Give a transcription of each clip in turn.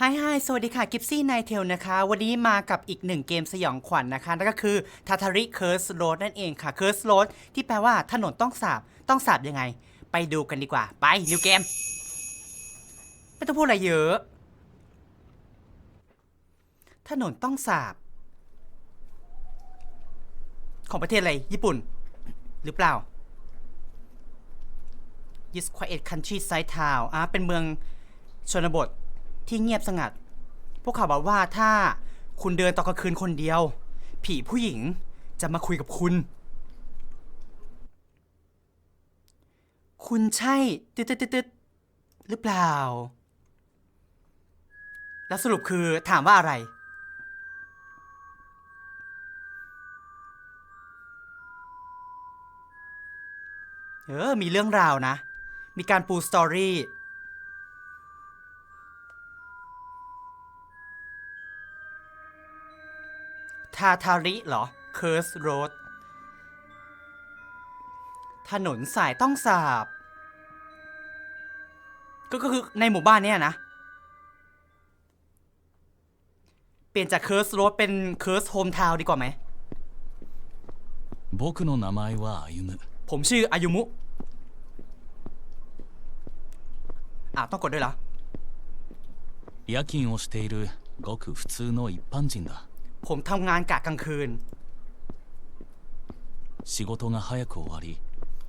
ฮายฮายสวัสดีค่ะกิฟซี่ไนเทลนะคะ วันนี้มากับอีกหนึ่งเกมสยองขวัญนนะคะ นั่นก็คือ t a t a r i Curse Road นั่นเองค่ะ Curse Road ที่แปลว่าถนนต้องสาบ ต้องสาบยังไง ไปดูกันดีกว่า ไปนิวเกม ไม่ต้องพูดอะไรเยอะ ถนนต้องสาบ ของประเทศอะไร ญี่ปุ่น หรือเปล่า Yes Quiet Countryside Town อะเป็นเมืองชนบท ที่เงียบสงัด พวกเขาบอกว่าถ้าคุณเดินตอนกลางคืนคนเดียว ผีผู้หญิงจะมาคุยกับคุณ คุณใช่ตึ๊ดตึ๊ดตึ๊ดหรือเปล่า แล้วสรุปคือถามว่าอะไร เออ มีเรื่องราวนะ มีการปูสตอรี่าทาริเหรอ เคิร์สโรด ถนนสายต้องสาบ ก็ก็คือในหมู่บ้านเนี่ยนะ เปลี่ยนจากเคิร์สโรดเป็นเคิร์สโฮมทาวดีกว่าไหม 僕の名前は歩む ผมชื่ออายุมุ อ้าวต้องกดด้วยเหรอ 夜勤をしているごく普通の一般人だ ผมทำงานกะกลางคืน 仕事が早く終わり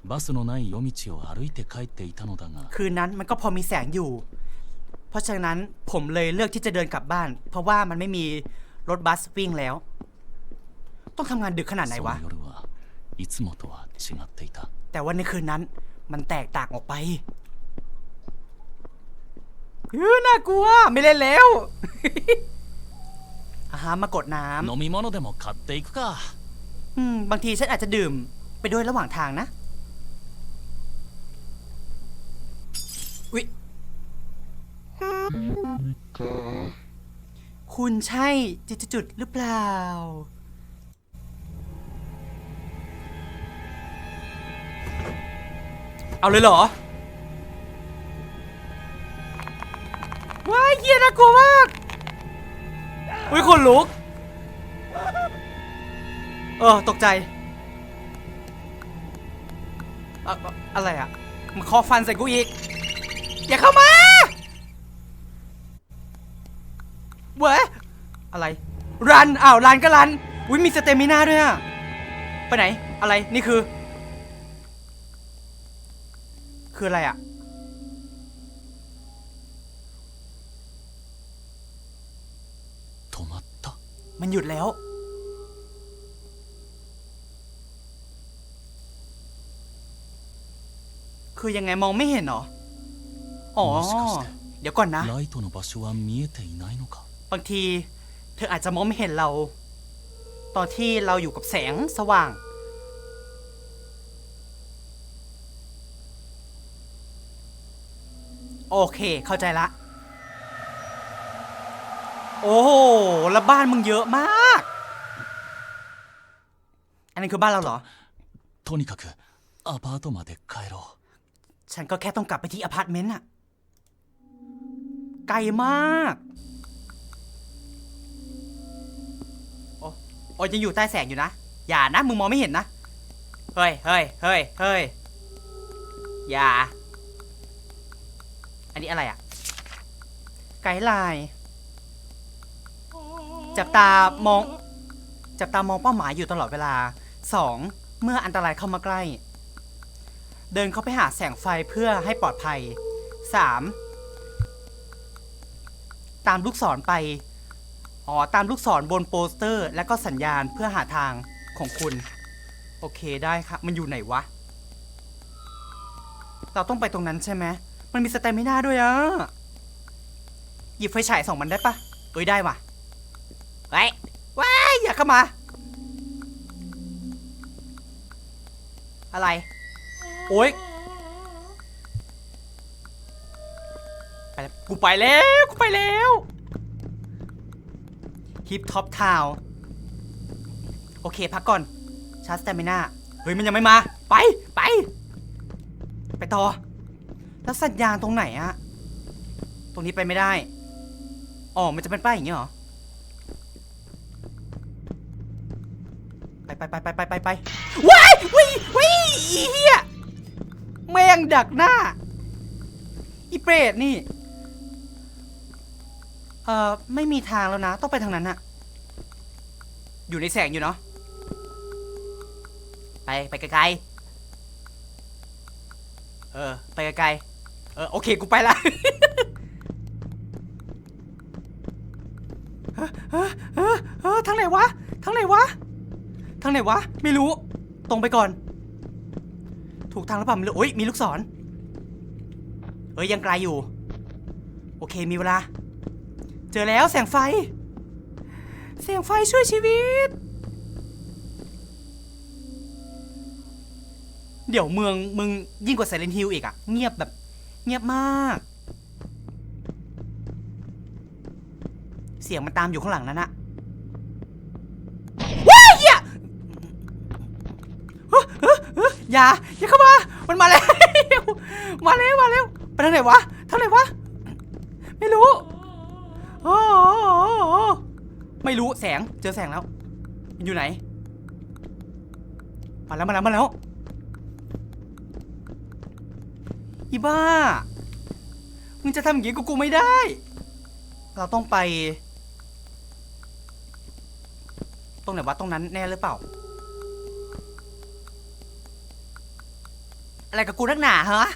バスのない夜道を歩いて帰っていたのだが คืนนั้นมันก็พอมีแสงอยู่ เพราะฉะนั้นผมเลยเลือกที่จะเดินกลับบ้าน เพราะว่ามันไม่มีรถบัสวิ่งแล้ว ต้องทำงานดึกขนาดไหน その วะ 夜はいつもとは違っていた แต่ว่าในคืนนั้นมันแตกต่างออกไปเออน่ากลัว ไม่เล่นแล้ว อาฮะมากดน้ 飲み物でも買っていくか ำอืม บางทีฉันอาจจะดื่มไปด้วยระหว่างทางนะ อุ๊ย คุณใช่จุดๆๆหรือเปล่า เอาเลยเหรอ ว้ายเฮียน่ากลัวมาก อุ้ยคนลุก เออ ตกใจอะอะอะไรอะมาเคอฟันใส่กูอีก อย่าเข้ามาเว้ยอะไรรันอ้าวรันก็รันอุ้ยมีสเตมิน่าด้วยอะไปไหน อะไรนี่คือ คืออะไรอะ มันหยุดแล้ว คือยังไงมองไม่เห็นเหรอ อ๋อ เดี๋ยวก่อนนะ บางที เธออาจจะมองไม่เห็นเรา ตอนที่เราอยู่กับแสงสว่าง โอเค เข้าใจละ โอ้โหแล้วบ้านมึงเยอะมาก อันนี้คือบ้านเราเหรอ とにかくアパートまで帰ろう ฉันก็แค่ต้องกลับไปที่อพาร์ตเมนต์อะไกลมาก โอ้โอ้ยังอยู่ใต้แสงอยู่นะ อย่านะ มึงมองไม่เห็นนะ เฮ้ยเฮ้ยเฮ้ยเฮ้ยอย่า อันนี้อะไรอะไกด์ไลน์ จับตามอง จับตามองเป้าหมายอยู่ตลอดเวลา 2. เมื่ออันตรายเข้ามาใกล้ เดินเข้าไปหาแสงไฟเพื่อให้ปลอดภัย 3. ตามลูกศรไปอ๋อตามลูกศรบนโปสเตอร์ และก็สัญญาณเพื่อหาทางของคุณ โอเคได้ครับมันอยู่ไหนวะ เราต้องไปตรงนั้นใช่ไหมมันมีสเตมิน่าด้วยอะหยิบไฟฉายส่องมันได้ปะเอ้ยได้ว่ะ ไว้ว้ายอย่าเข้ามา อะไร โอ๊ยไปแล้วกูไปแล้ว กูไปแล้วฮิปท็อปทาวโอเค พักก่อน ชาร์จสเตมิน่า เฮ้ย มันยังไม่มา ไป ไป ไปต่อ แล้วสัญญาณตรงไหนอะ ตรงนี้ไปไม่ได้ อ๋อ มันจะเป็นป้ายอย่างเงี้ยเหรอ ไปไปไปไปไปไปไปว้ายวิวิเหี้ยแม่งดักหน้า อีเปรตนี่ เอ่อ ไม่มีทางแล้วนะ ต้องไปทางนั้นอะอยู่ในแสงอยู่เนาะ ไปไปไกลๆ เออ ไปไกลๆ เออ โอเค กูไปละเฮ้อเฮ้อเฮ้อเฮ้อทางไหนวะ ทางไหนวะ ทางไหนวะ ไม่รู้ ตรงไปก่อน ถูกทางหรือเปล่าไม่รู้โอ้ยมีลูกศร เอ้ยยังไกลอยู่ โอเคมีเวลา เจอแล้วแสงไฟ แสงไฟช่วยชีวิต เดี๋ยวเมืองมึงยิ่งกว่าไซเลนฮิลอีกอะเงียบแบบ เงียบมาก เสียงมันตามอยู่ข้างหลังนั่นอะว้ายเหี้ยเฮ้ยเฮ้ยเฮ้ย อย่าอย่าเข้ามา มันมาแล้ว มาแล้วมาแล้วไปทางไหนวะทางไหนวะ ไม่รู้โอ้ไม่รู้แสงเจอแสงแล้ว มันอยู่ไหน มาแล้วมาแล้วมาแล้วอีบ้า มึงจะทำอย่างนี้กับกูไม่ได้ เราต้องไป ตรงไหนวะตรงนั้นแน่หรือเปล่า อะไรกับกูนักหนาฮะ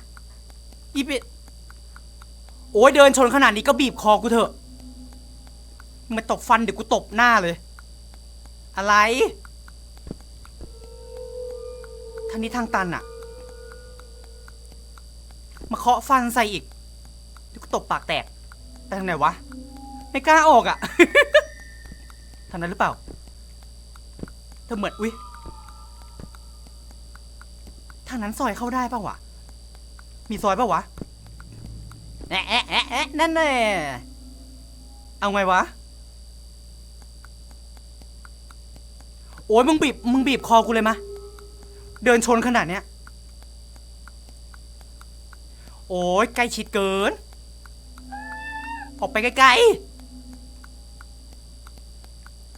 อีปิโอ้ยเดินชนขนาดนี้ก็บีบคอกูเถอะมึงมาตบฟันเดี๋ยวกูตบหน้าเลย อะไร ทางนี้ทางตันอะมาเคาะฟันใส่อีกเดี๋ยวกูตบปากแตกไปทางไหนวะ ไม่กล้าออกอะ ทางนั้นหรือเปล่าเธอเหมือนอุ๊ย ทางนั้นซอยเข้าได้ปะวะ มีซอยปะวะแอะแอะแอะแอะนั่นแน่เอาไงวะ โอ้ยมึงบีบ มึงบีบคอกูเลยมะ เดินชนขนาดเนี้ย โอ้ยใกล้ชิดเกิน ออกไปไกลๆ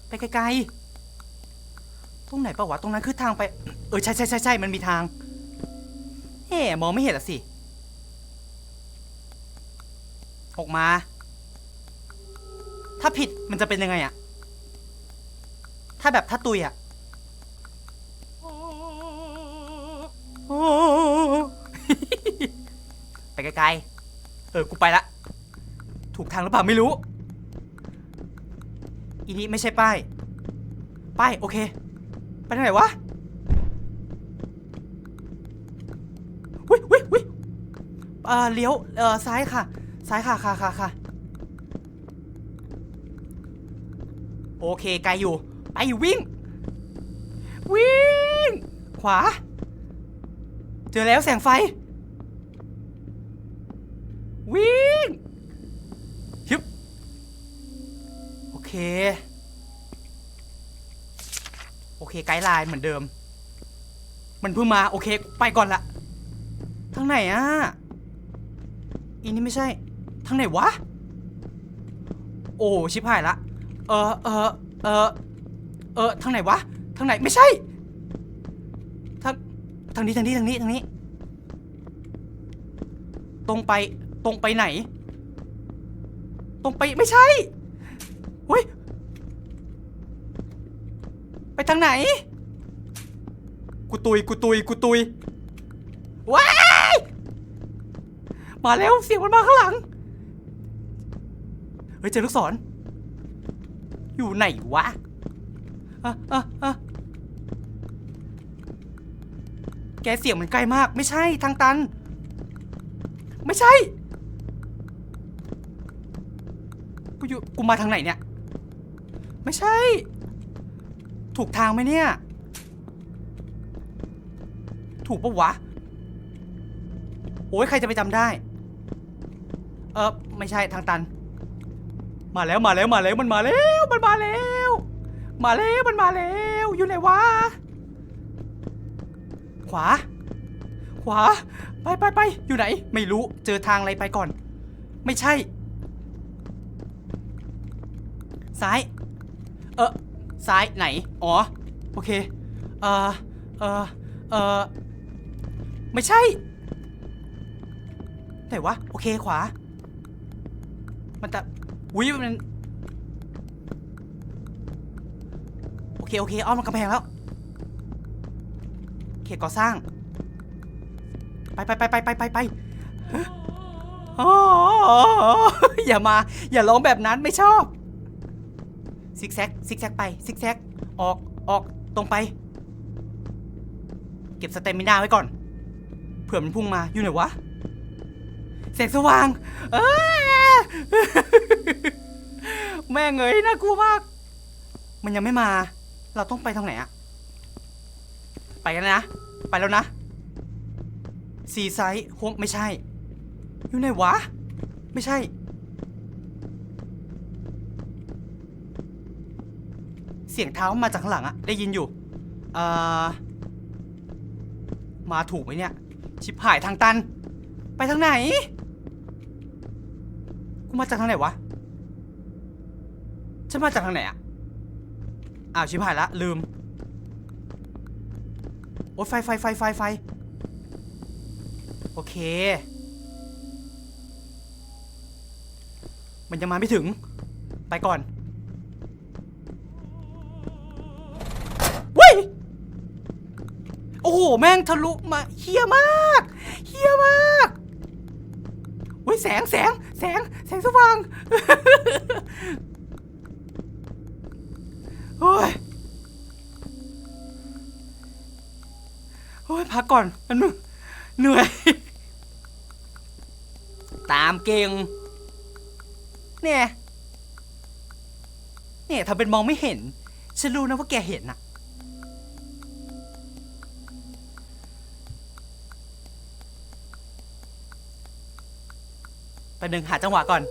ไปไกลๆ ตรงไหนปะวะ ตรงนั้นคือทางไป เออใช่ใช่ใช่ใช่มันมีทาง เอ๊มองไม่เห็นละสิออกมา ถ้าผิดมันจะเป็นยังไงอะถ้าแบบถ้าตุยอะโอ้ไปไกลๆ เออ กูไปละ ถูกทางหรือเปล่าไม่รู้ อีนี้ไม่ใช่ป้าย ป้าย โอเค ไปทางไหนวะวิวิวิเอ่อเลี้ยวเอ่อซ้ายค่ะ ซ้ายค่ะค่ะค่ะค่ะโอเคไกลอยู่ ไปวิ่ง วิ่ง ขวา เจอแล้วแสงไฟ วิ่งฮึบโอเค โอเคไกด์ไลน์เหมือนเดิม มันเพิ่งมา โอเค ไปก่อนละทางไหนอะ อีนี่ไม่ใช่ ทางไหนวะ โอ้ชิบหายละ เออเออเออเออทางไหนวะ ทางไหนไม่ใช่ทางทางนี้ทางนี้ทางนี้ทางนี้ ตรงไปตรงไปไหน ตรงไปไม่ใช่เฮ้ยไปทางไหน กูตุยกูตุยกูตุยว้า มาแล้วเสียงมันมาข้างหลัง เฮ้ยเจอลูกศร อยู่ไหนวะอะอะอะแกเสียงมันใกล้มาก ไม่ใช่ทางตัน ไม่ใช่ กูอยู่กูมาทางไหนเนี่ย ไม่ใช่ ถูกทางไหมเนี่ย ถูกปะวะ โอ้ยใครจะไปจำได้ เออไม่ใช่ทางตัน มาแล้วมาแล้วมาแล้วมันมาแล้วมันมาแล้ว มาแล้วมันมาแล้วอยู่ไหนวะขวา ขวา ไปไปไปอยู่ไหน ไม่รู้เจอทางอะไรไปก่อน ไม่ใช่ ซ้าย เออซ้ายไหน อ๋อ โอเค เออเออเออไม่ใช่ไหนวะ โอเคขวา มันจะวิมัน โอเค โอเค อ้อมมันกำแพงแล้ว เขตก่อสร้าง ไปไปไปไปไปไปไปอ๋ออย่ามา อย่าร้องแบบนั้นไม่ชอบ ซิกแซก ซิกแซกไป ซิกแซก ออก ออก ตรงไป เก็บสเตมินาไว้ก่อน เผื่อมันพุ่งมา อยู่ไหนวะ แสงสว่างเอ้ยแม่เอ้ยน่ากลัวมาก มันยังไม่มา เราต้องไปทางไหนอะไปกันนะ ไปแล้วนะซีไซด์โฮมไม่ใช่ อยู่ไหนวะ ไม่ใช่ เสียงเท้ามาจากข้างหลังอะได้ยินอยู่เอ่อมาถูกไหมเนี่ย ชิบหายทางตัน ไปทางไหน กูมาจากทางไหนวะ ฉันมาจากทางไหนอะอ้าวชิบหายละ ลืม โอ้ไฟไฟไฟไฟไฟ โอเค มันยังมาไม่ถึง ไปก่อนเว้ยโอ้โห แม่งทะลุมาเฮี้ยมากเฮี้ยมาก แสงแสงแสงแสงสว่างโอ้ยโอ้ยพักก่อนอันนึงเหนื่อย ตามเก่งเนี่ยเนี่ยทำเป็นมองไม่เห็น ฉันรู้นะว่าแกเห็นน่ะ ไปหนึ่งหาจังหวะก่อน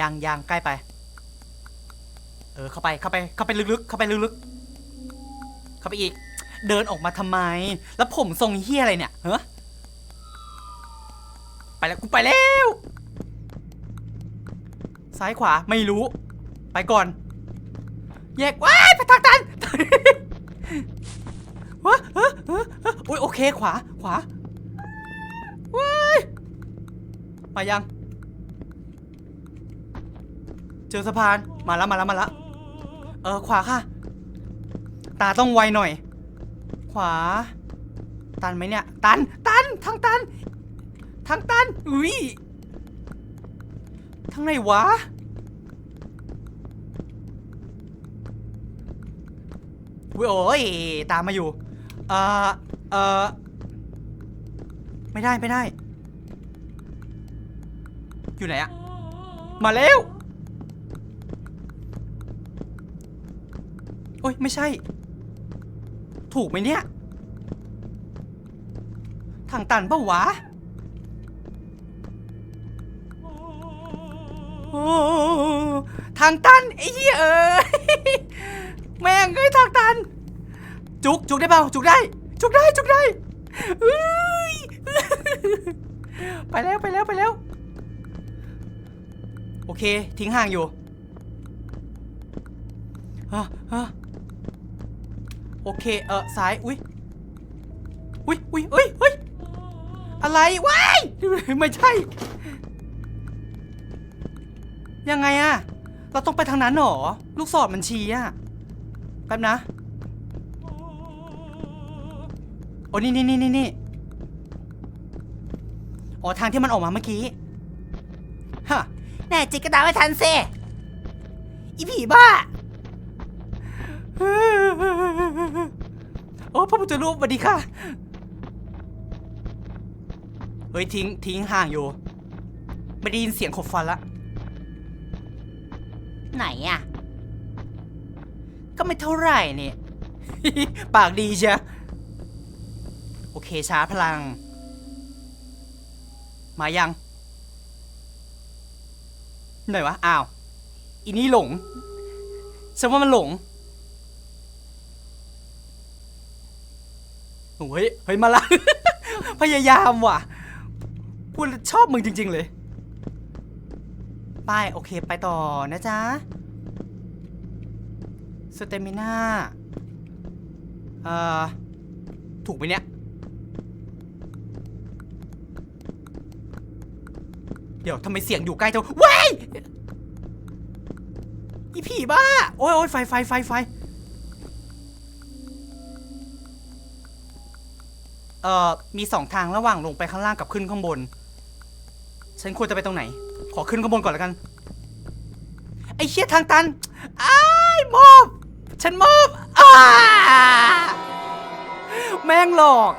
ยังยังใกล้ไป เออเข้าไปเข้าไปเข้าไปลึกๆเข้าไปลึกๆเข้าไปอีก เดินออกมาทำไม แล้วผมทรงเฮียอะไรเนี่ยเฮ้ไปแล้วกูไปแล้ว ซ้ายขวาไม่รู้ ไปก่อน แยกว้ายไปทางตันวะเฮ้อเฮ้อเฮ้ออุ๊ยโอเคขวาขวา ว้าย มายัง เจอสะพาน มาแล้วมาแล้วมาแล้วเออ ขวาค่ะ ตาต้องไวหน่อย ขวา ตันไหมเนี่ย ตัน ตัน ทางตัน ทางตัน อุ้ยทางไหนวะ อุ้ยโอ้ย ตามมาอยู่ เอ่อ เอ่อ ไม่ได้ ไม่ได้ อยู่ไหนอะมาแล้วโอ้ยไม่ใช่ ถูกไหมเนี่ยทางตันปะวะโอ้ทางตันไอ้เหี้ยเอ้ยแม่งเอ้ยทางตัน จุกจุกได้เปล่าจุกได้ จุกได้จุกได้เอ้ยไปแล้วไปแล้วไปแล้ว โอเค ทิ้งห่างอยู่ฮะฮะโอเค เออซ้าย อุ้ยอุ้ยอุ้ยอุ้ยอุ้ยอะไรว้ายไม่ใช่ ยังไงอะเราต้องไปทางนั้นเหรอ ลูกศรมันชี้อะแป๊บนะ โอ้นี่นี่นี่นี่นี่อ๋อ ทางที่มันออกมาเมื่อกี้ แน่จิกกระดาษไม่ทันเซอีผีบ้า โอ้พระพุทธรูปสวัสดีค่ะ เฮ้ย ทิ้ง ทิ้งห่างอยู่ ไม่ได้ยินเสียงขบฟันละ ไหนอะ ก็ไม่เท่าไหร่เนี่ย ปากดีเชียโอเคช้าพลัง มายัง ไหนวะ อ้าว อีนี่หลงฉันว่ามันหลง โอ้ย เฮ้ย มาละ พยายามว่ะกูดชอบมึงจริง ๆ เลยไปป้ายโอเค ไปต่อนะจ๊ะ สเตมิน่า เอ่อ ถูกไหมเนี่ย เดี๋ยวทำไมเสียงอยู่ใกล้จังว้ายอีผีบ้า โอ้ยโอ้ยไฟไฟไฟไฟเอ่อ มีสองทางระหว่างลงไปข้างล่างกับขึ้นข้างบน ฉันควรจะไปตรงไหน ขอขึ้นข้างบนก่อนแล้วกัน ไอ้เชี่ยทางตัน อ้ายมอบ ฉันมอบอ้าแม่งหลอก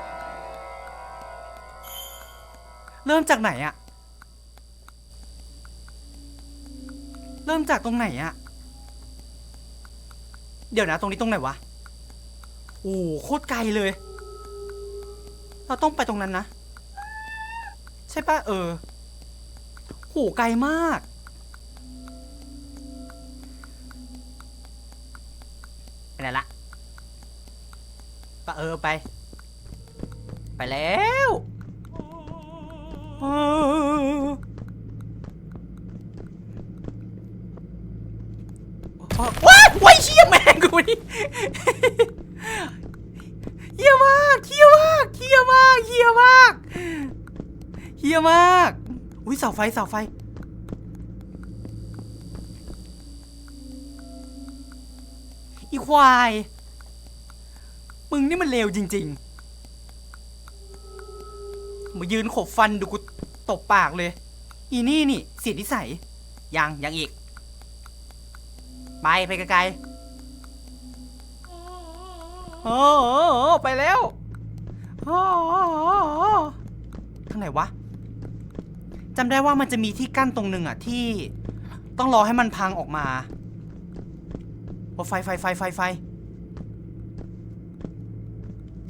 เริ่มจากไหนอะ เริ่มจากตรงไหนอะเดี๋ยวนะ ตรงนี้ตรงไหนวะ โอ้โหโคตรไกลเลย เราต้องไปตรงนั้นนะ ใช่ปะเออโหไกลมาก ไปไหนละปะเออไป ไปแล้วเออ ว้าว้ายเชี่ยแมงกูนี่เฮียมากเฮียมากเฮียมากเฮียมากเฮียมาก อุ้ยเสาไฟเสาไฟ อีควาย มึงนี่มันเลวจริงๆ มายืนขบฟันดูกูตบปากเลย อีนี่นี่เสียนิสัยยังยังอีก ไปไปไกลๆโอ้ไปแล้วโอ้ทางไหนวะจำได้ว่ามันจะมีที่กั้นตรงหนึ่งอะที่ต้องรอให้มันพังออกมาโอ้ไฟไฟไฟไฟไฟ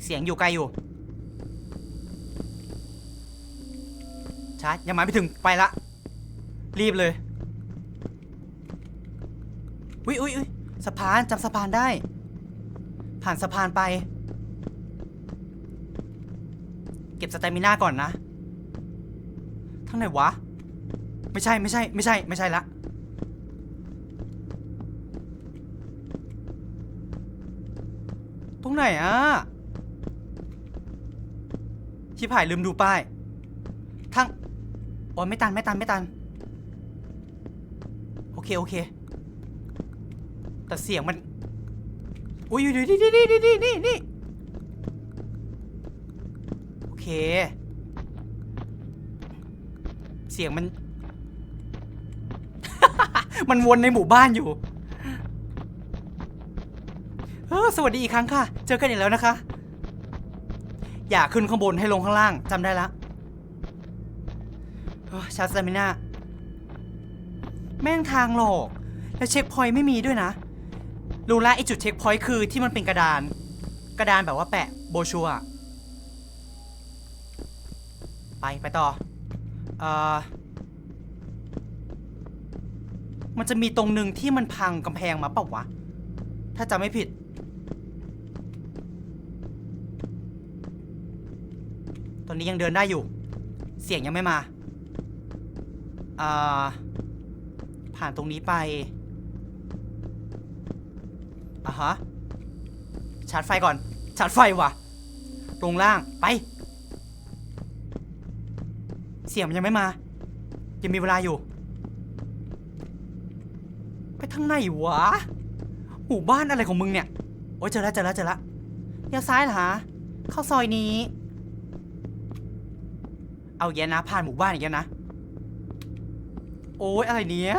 เสียงอยู่ไกลอยู่ชาร์จยังมาไม่ถึงไปละ รีบเลย อุ้ยอุ้ยอุ้ยสะพานจำสะพานได้ ผ่านสะพานไป เก็บสเตมิน่าก่อนนะทางไหนวะ ไม่ใช่ไม่ใช่ไม่ใช่ไม่ใช่ละตรงไหนอะชิบหายลืมดูป้ายทางโอ้ยไม่ตันไม่ตันไม่ตัน โอเค โอเค แต่เสียงมัน อุ้ยอยู่นี่นี่นี่นี่นี่นี่โอเค เสียงมัน มันวนในหมู่บ้านอยู่เออสวัสดีอีกครั้งค่ะ เจอกันอีกแล้วนะคะ อย่าขึ้นข้างบนให้ลงข้างล่างจำได้ละชาร์จสเตมิน่าแม่งทางหลอก แล้วเช็คพอยไม่มีด้วยนะ รู้ละไอจุดเช็คพอยต์คือที่มันเป็นกระดาน กระดานแบบว่าแปะโบชัวไป ไปต่อเอ่อมันจะมีตรงหนึ่งที่มันพังกำแพงมาเปล่าวะ ถ้าจำไม่ผิด ตอนนี้ยังเดินได้อยู่ เสียงยังไม่มา อ่า ผ่านตรงนี้ไป อะฮะ ชาร์จไฟก่อน ชาร์จไฟว่ะ ลงล่าง ไป เสียงมันยังไม่มา ยังมีเวลาอยู่ ไปทางไหนวะ หมู่บ้านอะไรของมึงเนี่ย โอ้ยเจอแล้วเจอแล้วเจอแล้วเลี้ยวซ้ายเหรอฮะ เข้าซอยนี้ เอาแย่นะผ่านหมู่บ้านอีกแล้วนะ โอ้ยอะไรเนี้ย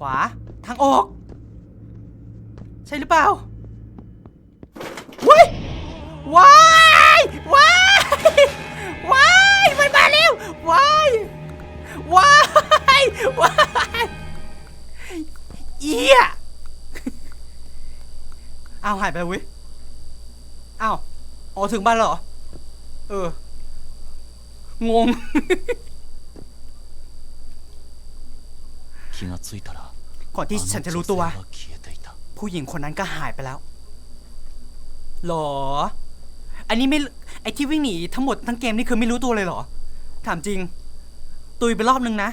ขวา ทางออก ใช่หรือเปล่าว้ายว้ายว้ายว้ายมันมาเร็วว้ายว้ายว้ายเอียเอาวหายไปแล้วเว้ยอ้าวอ๋อถึงบ้านแล้วเหรอ เออ งง 気がついたら ก่อนที่ฉันจะรู้ตัว ผู้หญิงคนนั้นก็หายไปแล้วหรอ อันนี้ไม่ไอที่วิ่งหนีทั้งหมดทั้งเกมนี่คือไม่รู้ตัวเลยเหรอ ถามจริง ตุยไปรอบนึงนะ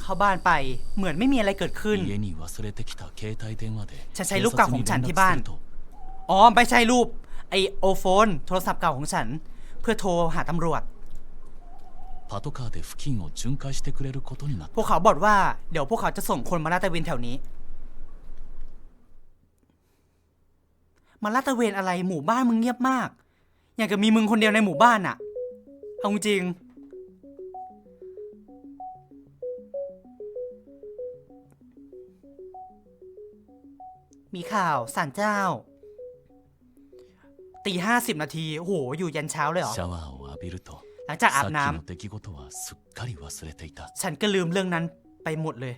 เข้าบ้านไปเหมือนไม่มีอะไรเกิดขึ้น ฉันใช้รูปเก่าของฉันที่บ้าน อ๋อ ไปใช้รูป ไอโอโฟน โทรศัพท์เก่าของฉัน เพื่อโทรหาตำรวจ パトカーで付近を巡回してくれることになっ พวกเขาบอกว่า เดี๋ยวพวกเขาจะส่งคนมาลาดตระเวนแถวนี้ มาลาดตระเวนอะไรหมู่บ้านมึงเงียบมาก อย่างกับมีมึงคนเดียวในหมู่บ้านอะเอาจริง มีข่าวสารเจ้า ตีห้าสิบนาที โอ้โห อยู่ยันเช้าเลยเหรอ たシャワーを浴びると หลังจากอา さ บ っき น้ の出来事はすっかり忘れていた ำฉันก็ลืมเรื่องนั้นไปหมดเลย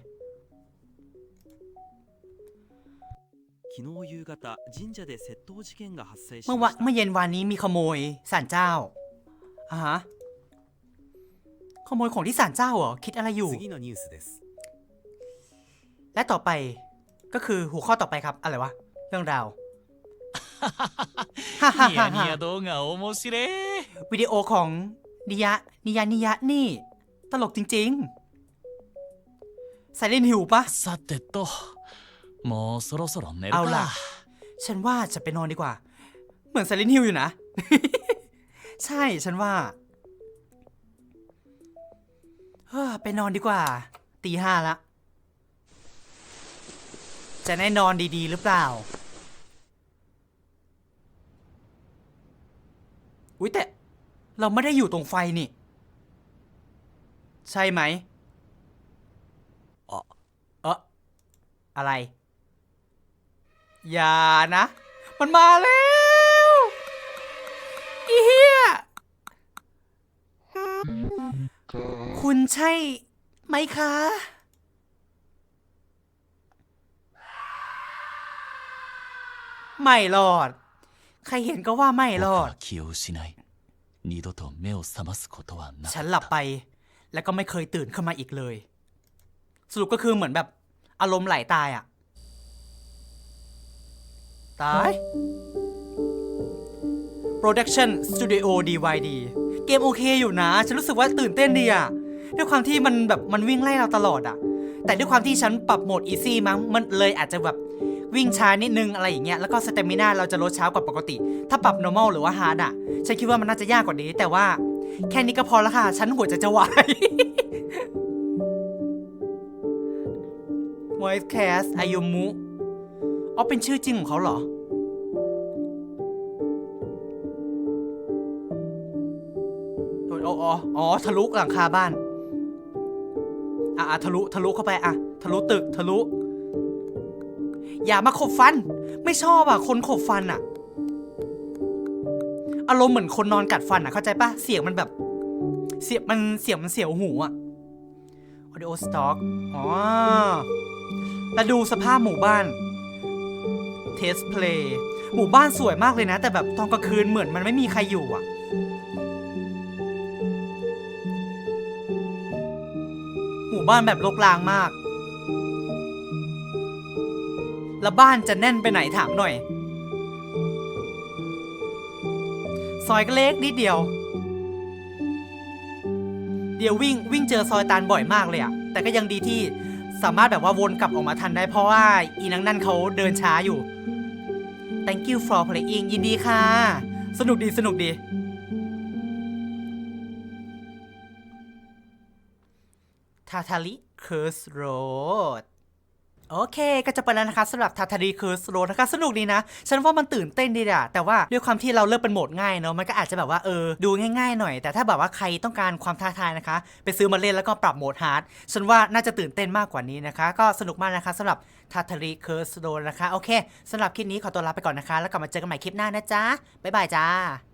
昨日夕方神社で窃盗事件が発生し เมื่อ ま วะ した เมื่อเย็นวานนี้มีขโมยศาลเจ้าอ่าฮะ ขโมยของที่ศาลเจ้าเหรอ คิดอะไรอยู่ 次のニュースです และต่อไปก็คือหัวข้อต่อไปครับ อะไรวะ เรื่องราว ฮ่เนียฮ่เนียฮ่โตเหงาโมซิเรวิดีโอของนิยะนิยะนิยะนี่ ตลกจริงๆใส่เล่นหิวปะ ซาเตโตโมอสโรโซโรเนเอาล่ะ ฉันว่าจะไปนอนดีกว่า เหมือนไซเลนฮิวอยู่นะ ใช่ฉันว่าเฮ้อไปนอนดีกว่า ตีห้าละ จะได้นอนดีๆ หรือเปล่า อุ้ยแต่เราไม่ได้อยู่ตรงไฟนี่ ใช่ไหมあเอออะไร อย่านะ มันมาแล้วอีเฮียคุณใช่ไหมคะ ไม่รอด ใครเห็นก็ว่าไม่ร 僕 อด は気を失い二度と目を覚ますことはな ฉั か น っ หลับ た ไป แล้วก็ไม่เคยตื่นขึ้นมาอีกเลย สรุปก็คือเหมือนแบบ อารมณ์ไหลตายอะตาย Production Studio DYD เกมโอเคอยู่นะ ฉันรู้สึกว่าตื่นเต้นดีอะด้วยความที่มันแบบมันวิ่งไล่เราตลอดอะแต่ด้วยความที่ฉันปรับโหมด Easy มั้ง มันเลยอาจจะแบบ วิ่งช้านิดนึงอะไรอย่างเงี้ยแล้วก็สเตมินาเราจะลดช้ากว่าปกติ ถ้าปรับ normal หรือว่า hard อะฉันคิดว่ามันน่าจะยากกว่านี้ แต่ว่าแค่นี้ก็พอแล้วค่ะ ฉันหัวจะจะวาย Voice Cast อายุมุอ๋อเป็นชื่อจริงของเขาเหรอโอ้อ๋ออ๋อทะลุหลังคาบ้าน อะทะลุ ทะลุเข้าไป อะ ทะลุตึก ทะลุ อย่ามาขบฟัน ไม่ชอบอะ คนขบฟันอะ อารมณ์เหมือนคนนอนกัดฟันอะ เข้าใจปะเสียงมันแบบ เสียงมันเสียงมันเสียวหูอะ audio stock อ๋อแล้วดูสภาพหมู่บ้าน test play หมู่บ้านสวยมากเลยนะ แต่แบบตอนกลางคืนเหมือนมันไม่มีใครอยู่อะหมู่บ้านแบบรกรางมาก แล้วบ้านจะแน่นไปไหนถามหน่อย ซอยก็เล็กนิดเดียว เดี๋ยววิ่งวิ่งเจอซอยตันบ่อยมากเลยอะแต่ก็ยังดีที่สามารถแบบว่าวนกลับออกมาทันได้เพราะว่าอีนังนั่นเขาเดินช้าอยู่ thank you for playing ยินดีค่ะ สนุกดีสนุกดี ทาทาริเคิร์สโรด โอเคก็จะไปแล้วนะคะสำหรับทาทาริเคิร์สโรนะคะสนุกดีนะ ฉันว่ามันตื่นเต้นดีอะแต่ว่าด้วยความที่เราเลือกเป็นโหมดง่ายเนาะมันก็อาจจะแบบว่าเออดูง่ายๆหน่อย แต่ถ้าแบบว่าใครต้องการความท้าทายนะคะ ไปซื้อมาเล่นแล้วก็ปรับโหมดฮาร์ดฉันว่าน่าจะตื่นเต้นมากกว่านี้นะคะ ก็สนุกมากนะคะสำหรับทาทาริเคิร์สโรดนะคะโอเคสำหรับคลิปนี้ขอตัวลาไปก่อนนะคะ แล้วกลับมาเจอกันใหม่คลิปหน้านะจ๊ะบ๊ายบายจ้า